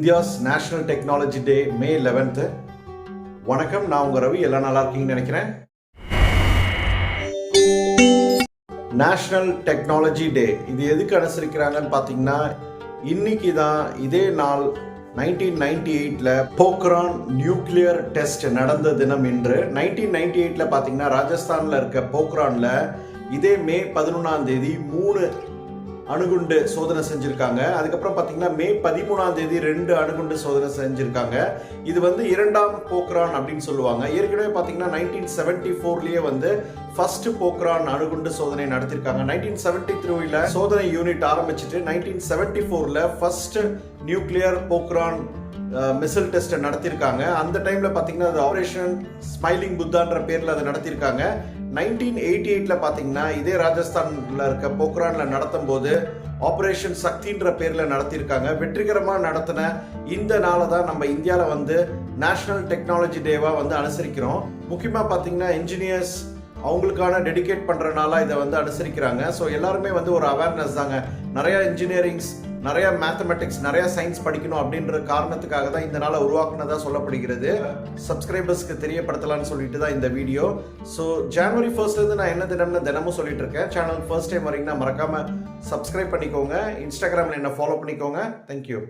India's national technology day May eleventh வணக்கம் நான் உங்கள் ரவி. எல்லாம் நல்லா இருக்கீங்கன்னு நினைக்கிறேன். நேஷனல் டெக்னாலஜி டே இது எதுக்கு அனுசரிக்கிறாங்கன்னு பார்த்தீங்கன்னா இன்னைக்கு தான் இதே நாள் நைன்டீன் நைன்டி எயிட்டில் போக்ரான் நியூக்ளியர் டெஸ்ட் நடந்த தினம் இன்று. நைன்டீன் நைன்டி எயிட்டில் பார்த்தீங்கன்னா ராஜஸ்தானில் இருக்க போக்ரானில் இதே மே பதினொன்றாம் தேதி மூணு அணுகுண்டு சோதனை செஞ்சுருக்காங்க. அதுக்கப்புறம் பார்த்தீங்கன்னா மே பதிமூணாம் தேதி ரெண்டு அணுகுண்டு சோதனை செஞ்சுருக்காங்க. இது வந்து இரண்டாம் போக்ரான் அப்படின்னு சொல்லுவாங்க. ஏற்கனவே பார்த்தீங்கன்னா நைன்டீன் செவன்டி ஃபோர்லேயே வந்து ஃபர்ஸ்ட் போக்ரான் அணுகுண்டு சோதனை நடத்திருக்காங்க. நைன்டீன் செவன்டி த்ரீல சோதனை யூனிட் ஆரம்பிச்சுட்டு நைன்டீன் செவன்டி ஃபோரில் ஃபர்ஸ்ட் நியூக்ளியர் போக்ரான் மிசைல் டெஸ்ட்டை நடத்தியிருக்காங்க அந்த டைமில் பார்த்தீங்கன்னா அது ஆப்ரேஷன் ஸ்மைலிங் புத்தான்ற பேரில் அதை நடத்தியிருக்காங்க நைன்டீன் எயிட்டி எயிட்டில் பார்த்தீங்கன்னா இதே ராஜஸ்தானில் இருக்க போக்ரானில் நடத்தும் போது ஆப்ரேஷன் சக்தின்ற பேரில் நடத்தியிருக்காங்க வெற்றிகரமாக நடத்தின இந்த நாளை தான் நம்ம இந்தியாவில் வந்து நேஷனல் டெக்னாலஜி டேவாக வந்து அனுசரிக்கிறோம். முக்கியமாக பார்த்தீங்கன்னா இன்ஜினியர்ஸ் அவங்களுக்கான டெடிகேட் பண்ணுறனால இதை வந்து அனுசரிக்கிறாங்க. ஸோ எல்லாருமே வந்து ஒரு அவேர்னஸ் தாங்க. நிறையா இன்ஜினியரிங்ஸ் நிறைய மேத்தமெட்டிக்ஸ் நிறைய சயின்ஸ் படிக்கணும் அப்படின்ற காரணத்துக்காக தான் இந்த நாளை உருவாக்குனதா சொல்லப்படுகிறது. சப்ஸ்கிரைபர்ஸ்க்கு தெரியப்படுத்தலாம்னு சொல்லிட்டு தான் இந்த வீடியோ ஸோ ஜனவரி ஃபர்ஸ்ட்லேருந்து நான் என்ன தினம்னு தினமும் சொல்லிட்டு இருக்கேன். சேனல் ஃபர்ஸ்ட் டைம் வரீங்கன்னா மறக்காம சப்ஸ்கிரைப் பண்ணிக்கோங்க. இன்ஸ்டாகிராமில் என்ன ஃபாலோ பண்ணிக்கோங்க. தேங்க்யூ